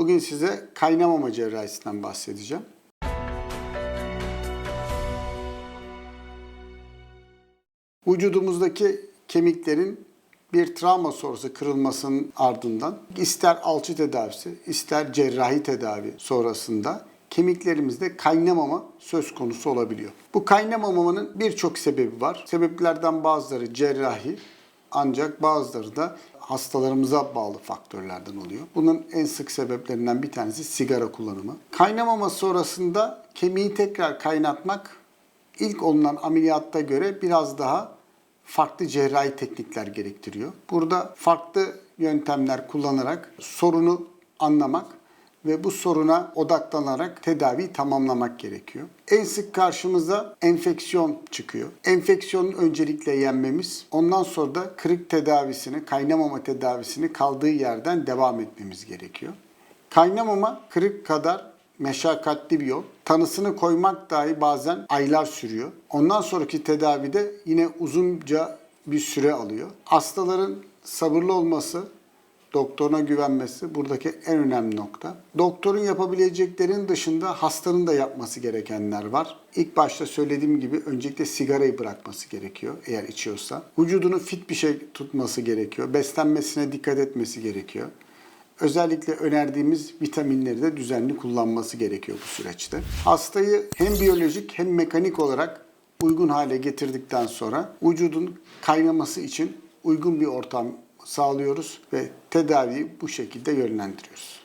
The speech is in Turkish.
Bugün size kaynamama cerrahisinden bahsedeceğim. Vücudumuzdaki kemiklerin bir travma sonrası kırılmasının ardından ister alçı tedavisi, ister cerrahi tedavi sonrasında kemiklerimizde kaynamama söz konusu olabiliyor. Bu kaynamamanın birçok sebebi var. Sebeplerden bazıları cerrahi ancak bazıları da hastalarımıza bağlı faktörlerden oluyor. Bunun en sık sebeplerinden bir tanesi sigara kullanımı. Kaynamama sonrasında kemiği tekrar kaynatmak ilk olunan ameliyatta göre biraz daha farklı cerrahi teknikler gerektiriyor. Burada farklı yöntemler kullanarak sorunu anlamak ve bu soruna odaklanarak tedaviyi tamamlamak gerekiyor. En sık karşımıza enfeksiyon çıkıyor. Enfeksiyonu öncelikle yenmemiz, ondan sonra da kırık tedavisini, kaynamama tedavisini kaldığı yerden devam etmemiz gerekiyor. Kaynamama kırık kadar meşakkatli bir yol. Tanısını koymak dahi bazen aylar sürüyor. Ondan sonraki tedavide yine uzunca bir süre alıyor. Hastaların sabırlı olması, doktoruna güvenmesi buradaki en önemli nokta. Doktorun yapabileceklerin dışında hastanın da yapması gerekenler var. İlk başta söylediğim gibi öncelikle sigarayı bırakması gerekiyor eğer içiyorsa. Vücudunu fit bir şey tutması gerekiyor. Beslenmesine dikkat etmesi gerekiyor. Özellikle önerdiğimiz vitaminleri de düzenli kullanması gerekiyor bu süreçte. Hastayı hem biyolojik hem mekanik olarak uygun hale getirdikten sonra vücudun kaynaması için uygun bir ortam sağlıyoruz ve tedaviyi bu şekilde yönlendiriyoruz.